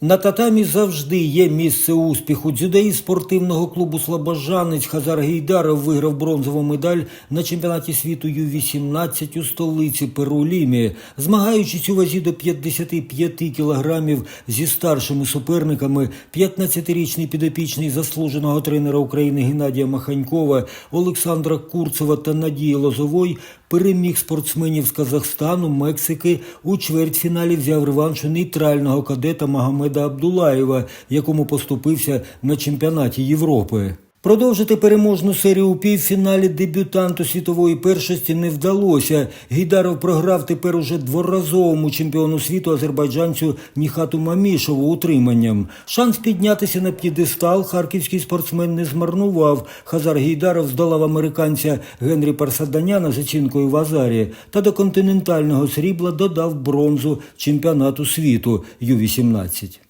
На татамі завжди є місце успіху. Дзюдоїст спортивного клубу Слобожанець Хазар Гейдаров виграв бронзову медаль на чемпіонаті світу Ю-18 у столиці Перу Лімі. Змагаючись у вазі до 55 кілограмів зі старшими суперниками, 15-річний підопічний заслуженого тренера України Геннадія Маханькова, Олександра Курцева та Надії Лозовой переміг спортсменів з Казахстану, Мексики. У чвертьфіналі взяв реванш у нейтрального кадета Магомеда Абдулаєва, якому поступився на чемпіонаті Європи. Продовжити переможну серію у півфіналі дебютанту світової першості не вдалося. Гейдаров програв тепер уже дворазовому чемпіону світу азербайджанцю Ніхату Мамішову утриманням. Шанс піднятися на п'єдестал харківський спортсмен не змарнував. Хазар Гейдаров здолав американця Генрі Парсаданяна з оцінкою в Азарі та до континентального срібла додав бронзу чемпіонату світу Ю-18.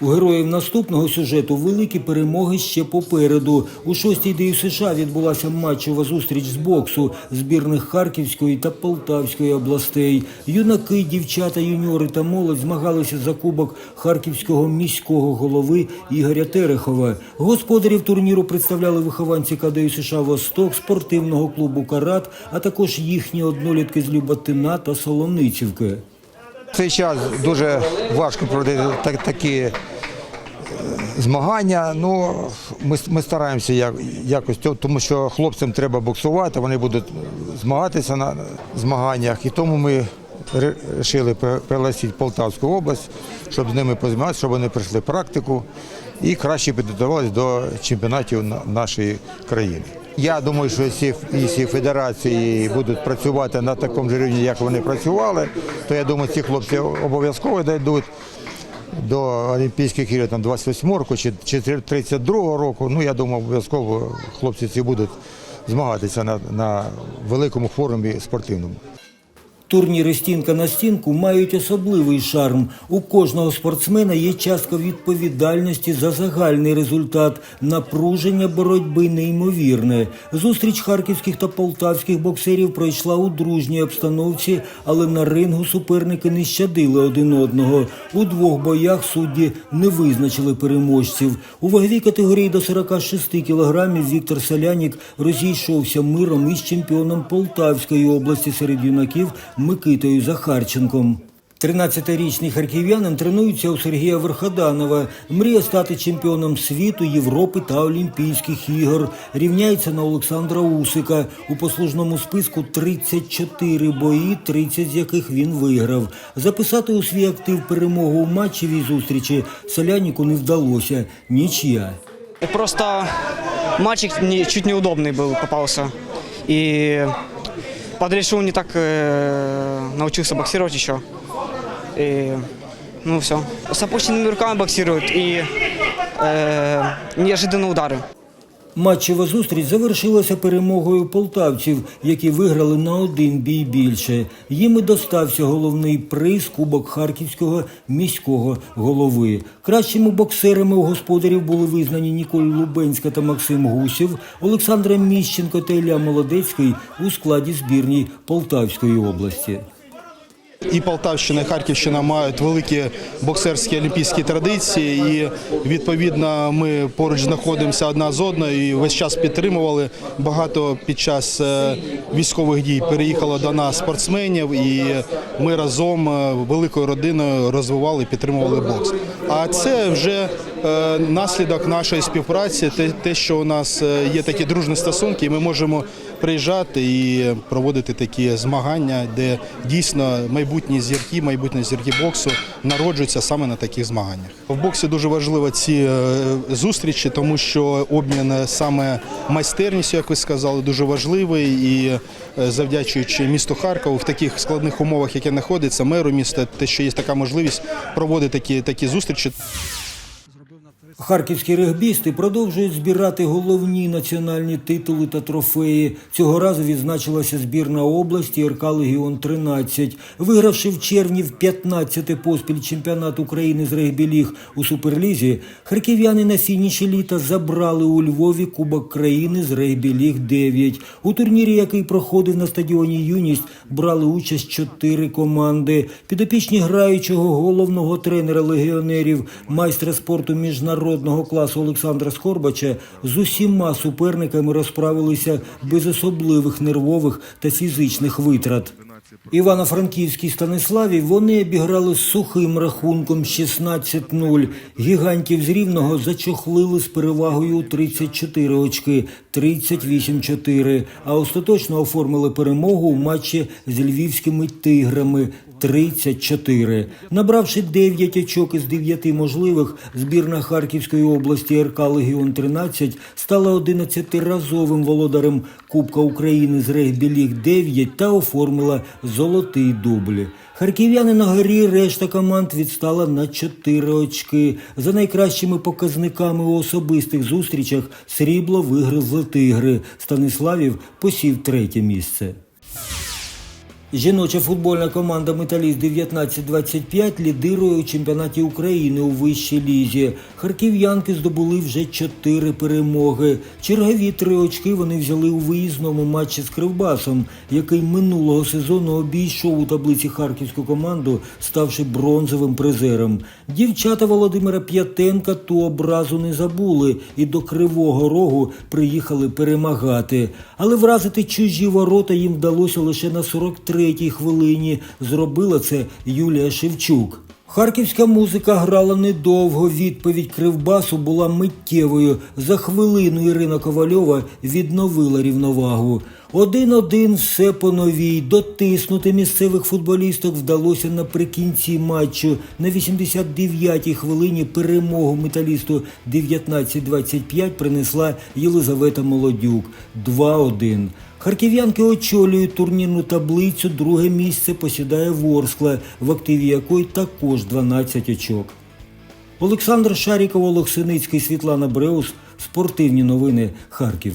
У героїв наступного сюжету великі перемоги ще попереду. У шостій ДЮ США відбулася матчова зустріч з боксу збірних Харківської та Полтавської областей. Юнаки, дівчата, юніори та молодь змагалися за кубок харківського міського голови Ігоря Терехова. Господарів турніру представляли вихованці КДЮ США Восток, спортивного клубу Карат, а також їхні однолітки з Люботина та Солоницівки. Цей час дуже важко проводити так, такі е, змагання. Ну, ми, ми стараємося як, якось, тому що хлопцям треба боксувати, вони будуть змагатися на змаганнях. І тому ми вирішили пригласити Полтавську область, щоб з ними позмагатися, щоб вони пройшли практику і краще підготувалися до чемпіонатів нашої країни. Я думаю, що якщо федерації будуть працювати на такому ж рівні, як вони працювали, то я думаю, ці хлопці обов'язково дійдуть до Олімпійських ігор там 28 року чи, чи 32 року. Ну я думаю, обов'язково хлопці ці будуть змагатися на, на великому форумі спортивному. Турніри стінка на стінку мають особливий шарм. У кожного спортсмена є частка відповідальності за загальний результат. Напруження боротьби неймовірне. Зустріч харківських та полтавських боксерів пройшла у дружній обстановці, але на рингу суперники не щадили один одного. У двох боях судді не визначили переможців. У ваговій категорії до 46 кілограмів Віктор Салянік розійшовся миром із чемпіоном Полтавської області серед юнаків Микитою Захарченком. 13-річний харків'янин тренується у Сергія Верходанова. Мріє стати чемпіоном світу, Європи та Олімпійських ігор. Рівняється на Олександра Усика. У послужному списку 34 бої, 30 з яких він виграв. Записати у свій актив перемогу у матчевій зустрічі Соляніку не вдалося. Нічия. Просто мальчик не, чуть неудобный был, попался. И подрешил не так э, научился боксировать еще. И, ну все. С опущенными руками боксирует и э, неожиданные удары. Матчева зустріч завершилася перемогою полтавців, які виграли на один бій більше. Їм і достався головний приз Кубок Харківського міського голови. Кращими боксерами у господарів були визнані Ніколь Лубенська та Максим Гусів, Олександра Міщенко та Ілля Молодецький у складі збірні Полтавської області. І Полтавщина, і Харківщина мають великі боксерські олімпійські традиції, і відповідно ми поруч знаходимося одна з одною і весь час підтримували. Багато під час е, військових дій переїхало до нас спортсменів, і ми разом е, великою родиною розвивали і підтримували бокс. А це вже е, наслідок нашої співпраці, те, що у нас є такі дружні стосунки, і ми можемо приїжджати і проводити такі змагання, де дійсно майбутні зірки, майбутні зірки боксу народжуються саме на таких змаганнях. В боксі дуже важливо ці е, зустрічі, тому що обмін саме майстерністю, як ви сказали, дуже важливий. І е, завдячуючи місту Харкову в таких складних умовах, яке знаходиться, меру міста, те, що є така можливість проводити такі, такі зустрічі. Харківські регбісти продовжують збирати головні національні титули та трофеї. Цього разу відзначилася збірна області РК Легіон 13 Вигравши в червні в 15 поспіль чемпіонат України з регбі-ліг у Суперлізі, харків'яни на фініші літа забрали у Львові Кубок країни з регбі-ліг 9 У турнірі, який проходив на стадіоні Юність, брали участь чотири команди. Підопічні граючого головного тренера легіонерів, майстра спорту міжнародного класу Олександра Скорбача з усіма суперниками розправилися без особливих нервових та фізичних витрат. Івано-Франківській Станиславі вони обіграли сухим рахунком 16-0. Гігантів з Рівного зачохлили з перевагою у 34 очки, 38-4, а остаточно оформили перемогу у матчі з львівськими тиграми 34. Набравши 9 очок із 9 можливих, збірна Харківської області РК Легіон 13 стала 11-разовим володарем Кубка України з регбі-ліг 9 та оформила золотий дубль. Харків'яни на горі решта команд відстала на 4 очки. За найкращими показниками у особистих зустрічах срібло вигризли тигри. Станиславів посів третє місце. Жіноча футбольна команда Металіст 1925 лідирує у чемпіонаті України у вищій лізі. Харків'янки здобули вже чотири перемоги. Чергові три очки вони взяли у виїзному матчі з Кривбасом, який минулого сезону обійшов у таблиці харківську команду, ставши бронзовим призером. Дівчата Володимира П'ятенка ту образу не забули і до Кривого Рогу приїхали перемагати. Але вразити чужі ворота їм вдалося лише на 43-й хвилині. Зробила це Юлія Шевчук. Харківська музика грала недовго. Відповідь Кривбасу була миттєвою. За хвилину Ірина Ковальова відновила рівновагу. Один-один все по новій. Дотиснути місцевих футболісток вдалося наприкінці матчу. На 89-й хвилині перемогу металісту 19-25 принесла Єлизавета Молодюк. 2-1. Харків'янки очолюють турнірну таблицю. Друге місце посідає Ворскла, в активі якої також 12 очок. Олександр Шаріков, Олег Синицький, Світлана Бреус. Спортивні новини Харків.